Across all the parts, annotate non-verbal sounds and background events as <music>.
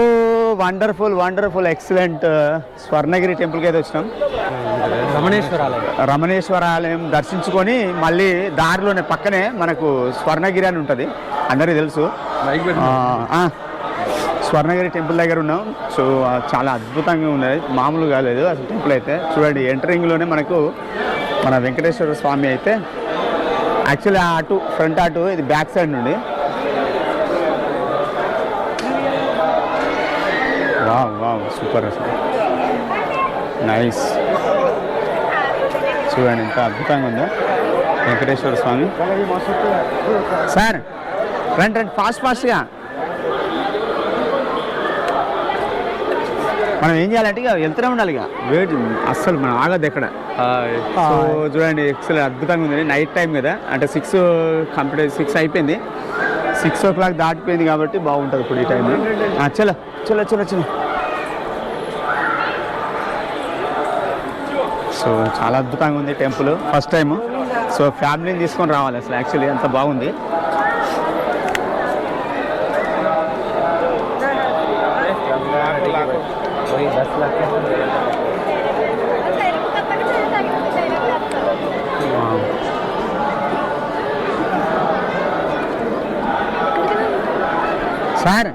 ఓ wonderful wonderful excellent Swarnagiri టెంపుల్కి అయితే వచ్చినాం. రమణేశ్వరాలయం. రమణేశ్వర ఆలయం దర్శించుకొని మళ్ళీ దారిలోనే పక్కనే మనకు స్వర్ణగిరి అని ఉంటుంది. అందరికీ తెలుసు. స్వర్ణగిరి టెంపుల్ దగ్గర ఉన్నాం. సో చాలా అద్భుతంగా ఉన్నది. మామూలు కాలేదు అసలు టెంపుల్ అయితే. చూడండి ఎంటరింగ్లోనే మనకు మన వెంకటేశ్వర స్వామి అయితే యాక్చువల్లీ ఆ అటు ఫ్రంట్ అటు ఇది బ్యాక్ సైడ్ నుండి వావ్ వావ్ సూపర్ అసలు నైస్ చూడండి ఎంత అద్భుతంగా ఉందో. వెంకటేశ్వర స్వామి. సార్ రండి రండి ఫాస్ట్ ఫాస్ట్గా మనం ఏం చేయాలంటే ఇక వెళ్తూనే ఉండాలి ఇక. వెయిట్ అస్సలు మనం ఆగద్దు ఎక్కడ? సో చూడండి ఎక్సల్ అద్భుతంగా ఉంది నైట్ టైం కదా. అంటే సిక్స్ కంప్లీట్ సిక్స్ అయిపోయింది. సిక్స్ ఓ క్లాక్ దాటిపోయింది కాబట్టి బాగుంటుంది ఇప్పుడు ఈ టైంలో చలో చలో చలో చలో. సో చాలా అద్భుతంగా ఉంది టెంపుల్ ఫస్ట్ టైం సో ఫ్యామిలీని తీసుకొని రావాలి అసలు యాక్చువల్లీ అంత బాగుంది. సార్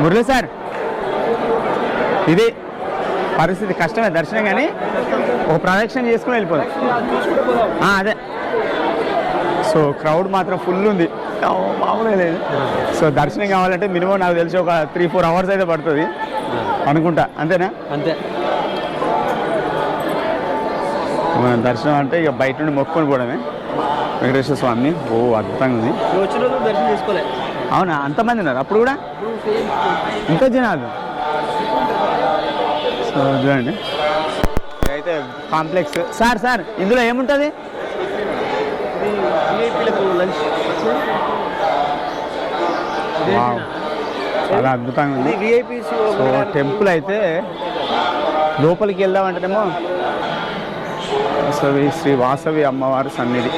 మురళి సార్ ఇది పరిస్థితి కష్టమే దర్శనం కానీ ఒక ప్రదక్షిణ చేసుకుని వెళ్ళిపోదాం. అదే. సో క్రౌడ్ మాత్రం ఫుల్ ఉంది. మామూలుగా లేదు. సో దర్శనం కావాలంటే మినిమం నాకు తెలిసి ఒక త్రీ ఫోర్ అవర్స్ అయితే పడుతుంది. అనుకుంటా. అంతేనా? అంతే. మన దర్శనం అంటే ఇక బయట నుండి మొక్కుకొని పోవడమే. వెంకటేశ్వర స్వామిని. ఓ అద్భుతంగా ఉంది. దర్శనం చేసుకోలే. అవునా? అంతమంది ఉన్నారు. అప్పుడు కూడా? ఇంకా జనాలు? సో చూడండి. అయితే కాంప్లెక్స్. సార్ సార్ ఇందులో ఏముంటుంది. చాలా అద్భుతంగా ఉంది. సో టెంపుల్ అయితే లోపలికి వెళ్దామంటేనేమో వాసవి శ్రీ వాసవి అమ్మవారి సన్నిధి.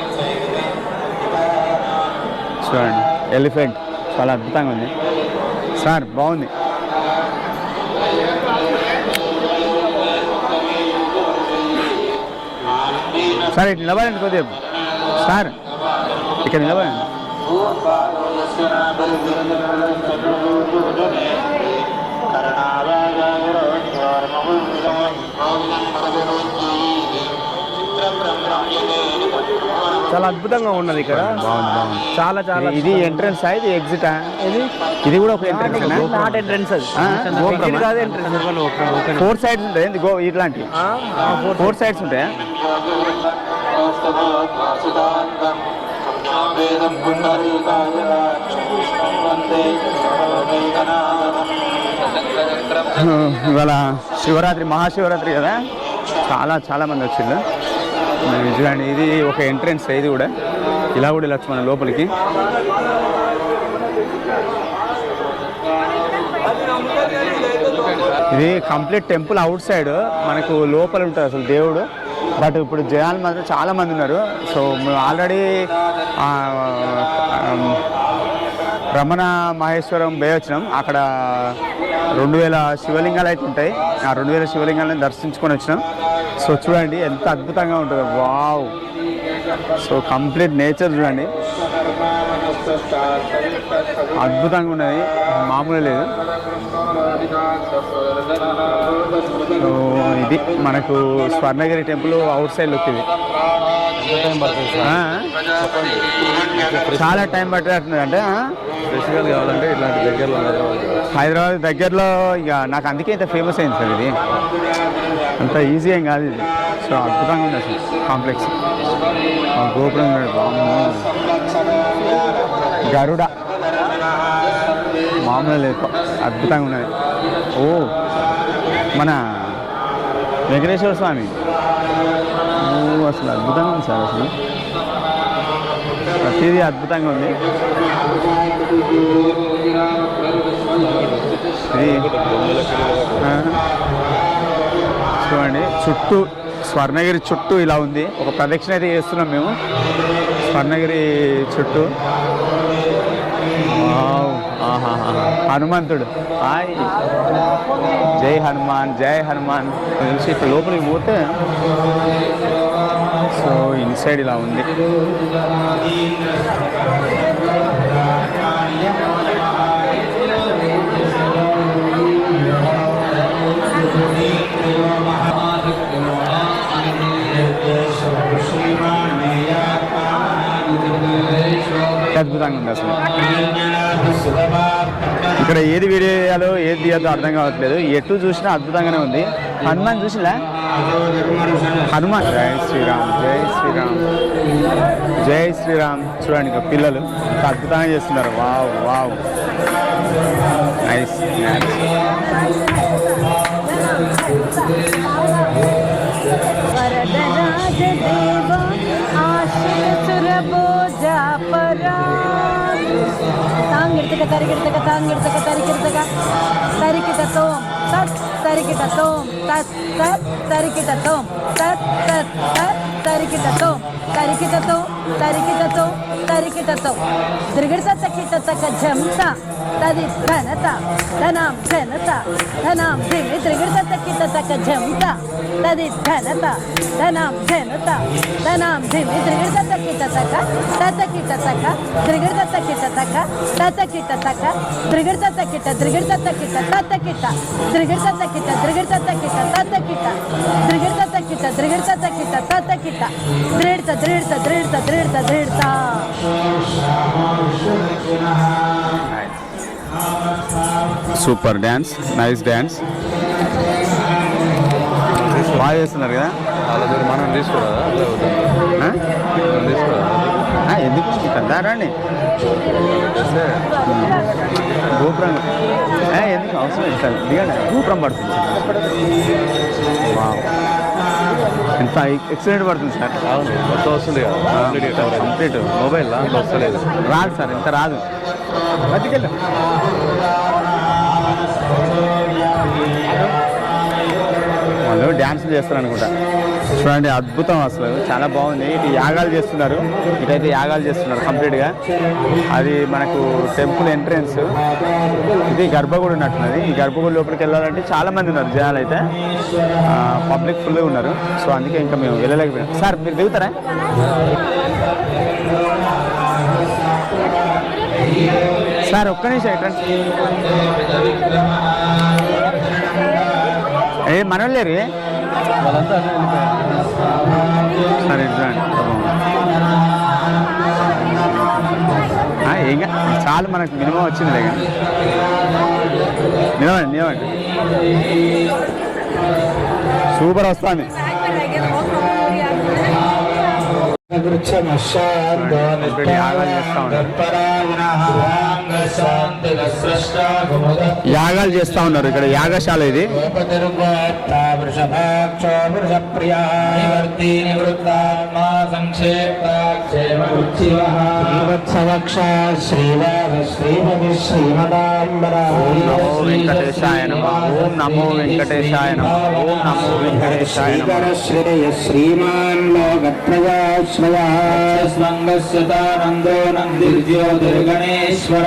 చూడండి. ఎలిఫెంట్. చాలా అద్భుతంగా ఉంది. సార్ బాగుంది. సార్ ఇటు నిలబడండి కొద్దిగా సార్ ఇక్కడ నిలబడండి. చాలా అద్భుతంగా ఉన్నది ఇక్కడ. బాగుంది బాగుంది. చాలా చాలా ఇది ఎంట్రన్స్ ఇది ఎగ్జిట్ ఇది? ఇది కూడా ఒక ఎంట్రన్స్ నాట్ ఎంట్రన్స్ అది. కాదు ఎంట్రన్స్ ఫోర్ సైడ్స్ ఉంటాయి? ఏంది? గో ఇట్లాంటి ఫోర్ సైడ్స్ ఉంటాయా? <laughs> ఇవాళ శివరాత్రి మహాశివరాత్రి కదా? చాలా చాలా మంది వచ్చింది మరి చూడండి ఇది ఒక ఎంట్రెన్స్ ఇది కూడా. ఇలా కూడా వెళ్ళచ్చు మన లోపలికి. ఇది కంప్లీట్ టెంపుల్ అవుట్ సైడ్ మనకు లోపల ఉంటుంది అసలు దేవుడు. బట్ ఇప్పుడు జనాలు మాత్రం చాలా మంది ఉన్నారు. సో మేము ఆల్రెడీ రమణ మహేశ్వరం బే వచ్చినాం అక్కడ రెండు వేల శివలింగాలు అయితే ఉంటాయి. ఆ రెండు వేల శివలింగాలను దర్శించుకొని వచ్చినాం. సో చూడండి ఎంత అద్భుతంగా ఉంటుందో. వావ్. సో కంప్లీట్ నేచర్ చూడండి. అద్భుతంగా ఉన్నది. మామూలు లేదు. సో ఇది మనకు Swarnagiri temple outside look ఇది? చాలా టైం పట్టేస్తుంది అంటే కావాలంటే ఇట్లాంటి దగ్గరలో హైదరాబాద్ దగ్గరలో ఇక నాకు అందుకే ఇంత ఫేమస్ అయింది సార్ ఇది. అంత ఈజీ ఏం కాదు ఇది. సో అద్భుతంగా ఉంది అసలు కాంప్లెక్స్. ఆ గోపురం గరుడ. మామూలు లేదు అద్భుతంగా ఉన్నది. ఓ మన వెంకటేశ్వర స్వామి. ఓ అసలు అద్భుతంగా ఉంది సార్ అసలు. ప్రతిదీ అద్భుతంగా ఉంది. చూడండి చుట్టూ స్వర్ణగిరి చుట్టూ ఇలా ఉంది. ఒక ప్రదక్షిణ అయితే చేస్తున్నాం మేము. స్వర్ణగిరి చుట్టూ. హనుమంతుడు. హాయ్. జై హనుమాన్ జై హనుమాన్. తెలిసి ఇక్కడ లోపలికి పోతే సో ఇన్సైడ్ ఇలా ఉంది. అద్భుతంగా ఉంది అసలు. ఇక్కడ ఏది వీడియో చేయాలో ఏది తీయాలో అర్థం కావట్లేదు. ఎటు చూసినా అద్భుతంగానే ఉంది. హనుమాన్ చూసినా హనుమాన్. జై శ్రీరామ్ జై శ్రీరామ్. జై శ్రీరామ్. చూడండి ఇక పిల్లలు అద్భుతంగా చేస్తున్నారు. Wow wow. నైస్ वरदराज देव आशिर सुरबोजा परा तांग எடுத்துக்க தரிக்க எடுத்துக்க தாங்க எடுத்துக்க. தரிக்க தரிக்கிட்ட தோ சட் தரிக்கிட்டத்தோம் தத் தத் தரிக்கிட்டத்தோம் தத் தத் தத் தரிக்கிட்டத்தோம் தரிக்கிட்டத்தோம் தரிக்கிட்டத்தோம் தரிக்கிட்டத்தோம் திருகிடத்த கிட்டத்தக்க ஜம்தா ததி தனதா தனாம் தனதா தனாம் திமி திருகிடத்த கிட்டத்தக்க ஜம்தா ததி தனதா தனாம் தனதா தனாம் திமி திருகிடத்த கிட்டத்தக்க தத்த கிட்டத்தக்க திருகிடத்த கிட்டத்தக்க தத்த கிட்டத்தக்க திருகிடத்த கிட்ட திருகிடத்த கிட்ட தத்த கிட்ட திருகிடத்த கிட்ட కిట త్రిగిడత కిట తత కిట త్రిగిడత కిట త్రిగిడత కిట తత కిట దృఢత దృఢత దృఢత దృఢత దృఢత సూపర్ డ్యాన్స్ నైస్ డ్యాన్స్ బాగా చేస్తున్నారు కదా? దగ్గర మనం తీసుకోరాదా అట్లా వద్దా? ఆ? మనం తీసుకోరాదా ఆ, ఎందుకు కదా రండి. గోపురం. ఎందుకు? అవసరం లేదు సార్? దిగండి. గోపురం పడుతుంది. ఎంత ఎక్సలెంట్ పడుతుంది సార్? అవును. మొత్తం వస్తుంది కంప్లీట్ మొబైల్ వస్తలేదు. రాదు సార్ ఇంత రాదు. బతికెళ్ళు. వాళ్ళు డ్యాన్సులు చేస్తారు అనుకుంటా చూడండి అద్భుతం అసలు. చాలా బాగుంది. ఇటు యాగాలు చేస్తున్నారు. ఇటైతే యాగాలు చేస్తున్నారు కంప్లీట్గా. అది మనకు టెంపుల్ ఎంట్రన్స్. ఇది గర్భగుడి ఉన్నట్టున్నది. ఈ గర్భగుడి లోపలికి వెళ్ళాలంటే చాలా మంది ఉన్నారు జనాలు అయితే పబ్లిక్ ఫుల్గా ఉన్నారు. సో అందుకే ఇంకా మేము వెళ్ళలేకపోయాం సార్ మీరు దిగుతారా? సార్ ఒక్క నిమిషం ఎక్కడ? ఏ మనోళ్ళు లేరు? ఏ? వాళ్ళంతా అట్లా వెళ్ళిపోయారు సరే చూడండి ఆ, ఏం కా- చాలు మనకు మినిమం వచ్చింది లేక నిలవండి నిలవండి. సూపర్ వస్తుంది. చేస్తా ఉన్నారు. యాగాలు చేస్తా ఉన్నారు ఇక్కడ యాగశాల ఇది. వెంకటేశాయ నమ ఓం నమో వెంకటేశాయ నమ ఓం నమో వెంకటేశాయ నమ శ్రీమాన్ లోకత్రయాశ్రయా స్వంగస్యతానందో నందిర్జ్యోతిర్గణేశ్వర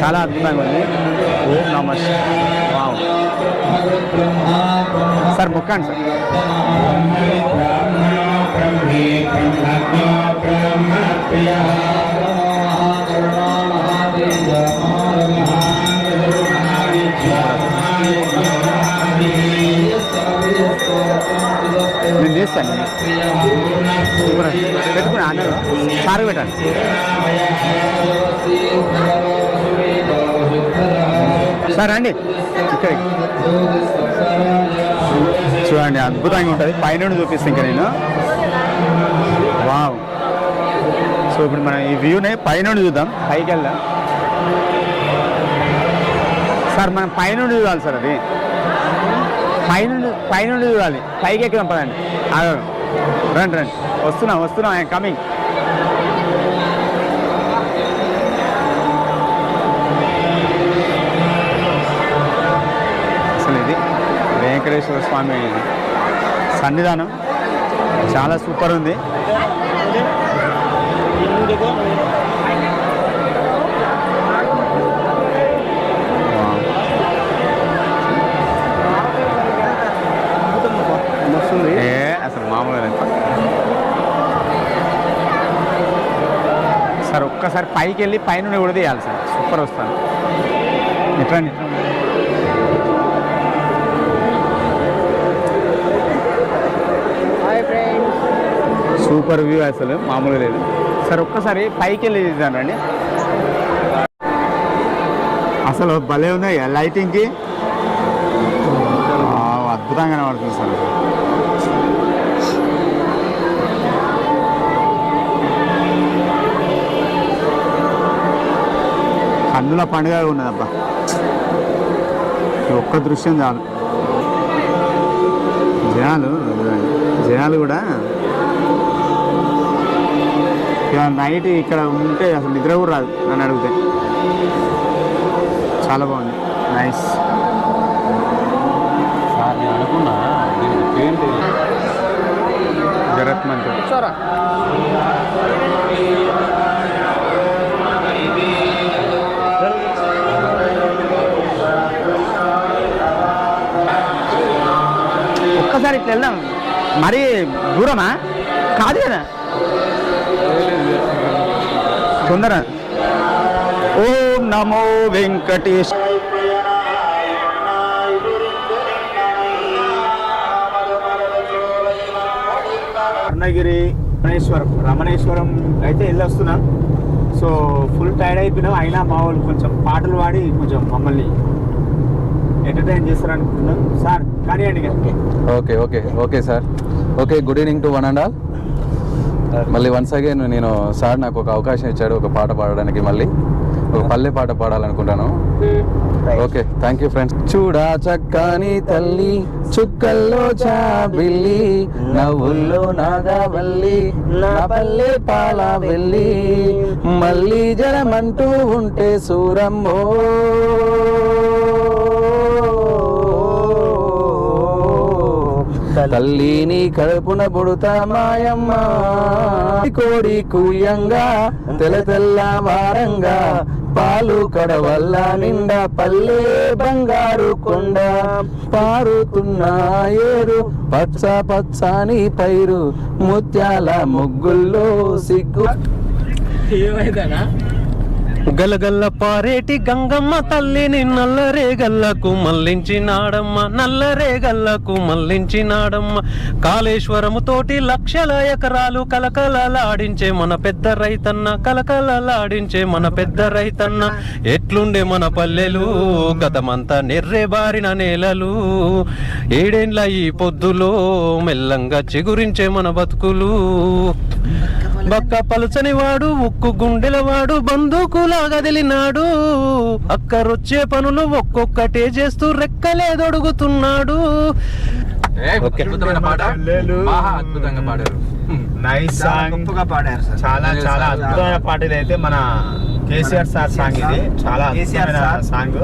చాలా అద్భుతంగా ఉంది ఓం నమ సార్ వావ్ సార్ బ్రహ్మ బ్రహ్మ బ్రహ్మ నేను చేస్తాను. పెట్టుకుని అన్నారు సార్ పెట్టండి సార్ రండి. ఇక్కడ. చూడండి అద్భుతంగా ఉంటుంది. పైన చూపిస్తాను ఇంకా నేను. వావ్. సో ఇప్పుడు మనం ఈ వ్యూని పైనుండి చూద్దాం. పైకి వెళ్దాం. సార్ మనం పైన చూడాలి సార్ అది. పైన పైన చూడాలి. పైకి ఎక్కడం పదండి. రండి రండి వస్తున్నాం వస్తున్నాం. ఐ కమింగ్ అసలు ఇది వెంకటేశ్వర స్వామి సన్నిధానం. చాలా సూపర్ ఉంది ఏ అసలు మామూలుగా లేదు. సార్ ఒక్కసారి పైకి వెళ్ళి పైన కూడా తీయాలి సార్. సూపర్ వస్తాను ఎట్లండి సూపర్ వ్యూ అసలు మామూలుగా లేదు. సార్ ఒక్కసారి పైకి వెళ్ళి తీద్దానండి అసలు భలే ఉన్నాయి లైటింగ్కి అద్భుతంగా కనబడుతుంది సార్. కన్నుల పండుగ ఉన్నదబ్బా ఒక్క దృశ్యం చాలు. జనాలు జనాలు కూడా ఇక నైట్ ఇక్కడ ఉంటే అసలు నిద్ర కూడా రాదు నన్ను అడిగితే. చాలా బాగుంది. నైస్ సార్ నేను అనుకున్నా దీనికి ఒక్కసారి ఇట్లా వెళ్దాం. మరీ దూరమా? కాదు కదా. తొందర. ఓం నమో వెంకటేశ్ అరుణగిరి రమణేశ్వరం. రమణేశ్వరం అయితే వెళ్ళొస్తున్నాం. సో ఫుల్ టైర్డ్ అయిపోయినాం అయినా మా వాళ్ళు కొంచెం పాటలు పాడి కొంచెం మమ్మల్ని ఎంటర్టైన్ చేస్తారు అనుకుంటున్నాం సార్ కానివ్వండి okay okay okay sir. Okay good evening to one and all మళ్ళీ వన్స్ అగైన్ నేను సార్ నాకు ఒక అవకాశం ఇచ్చాడు ఒక పాట పాడడానికి మళ్ళీ. ఒక పల్లె పాట పాడాలనుకుంటాను. ఓకే థ్యాంక్ యూ ఫ్రెండ్స్ చూడా చక్కని తల్లి చుక్కల్లో చాబిల్లి నవ్వుల్లో నాగవల్లి నా పల్లె పాల వెళ్ళి మళ్ళీ జలమంటూ ఉంటే సూరమ్మో. తల్లిని కడుపున పుడుతా మాయమ్మ. కోడి కూయంగా తెల్ల తెల్ల వారంగా పాలు కడవల్ల నిండా పల్లె బంగారు కొండ. పారుతున్న ఏరు పచ్చ పచ్చని పైరు ముత్యాల ముగ్గుల్లో సిగ్గు. గలగల్ల పారేటి గంగమ్మ తల్లిని నల్లరేగల్లకు మల్లించినాడమ్మ నల్లరేగల్లకు మల్లించినాడమ్మ. కాళేశ్వరముతోటి లక్షల ఎకరాలు కలకలలాడించే మన పెద్ద రైతన్న కలకలలాడించే మన పెద్ద రైతన్న. ఎట్లుండే మన పల్లెలు గతమంతా నెర్రే బారిన నేలలు. ఏడేండ్ల ఈ పొద్దులో మెల్లంగా చిగురించే మన బతుకులు. బక్క పలుచని వాడు ఉక్కు గుండెల వాడు తెలినాడు అక్కరొచ్చే పనులు ఒక్కొక్కటే చేస్తూ రెక్కలేదొడుగుతున్నాడు. అద్భుతమైన పాట. అద్భుతంగా పాడారు. నైస్ సాంగ్ పాడారు సార్. చాలా చాలా. అద్భుతమైన పాట ఇది అయితే మన కేసీఆర్ సార్ సాంగ్ ఇది. చాలా అద్భుతమైన సాంగ్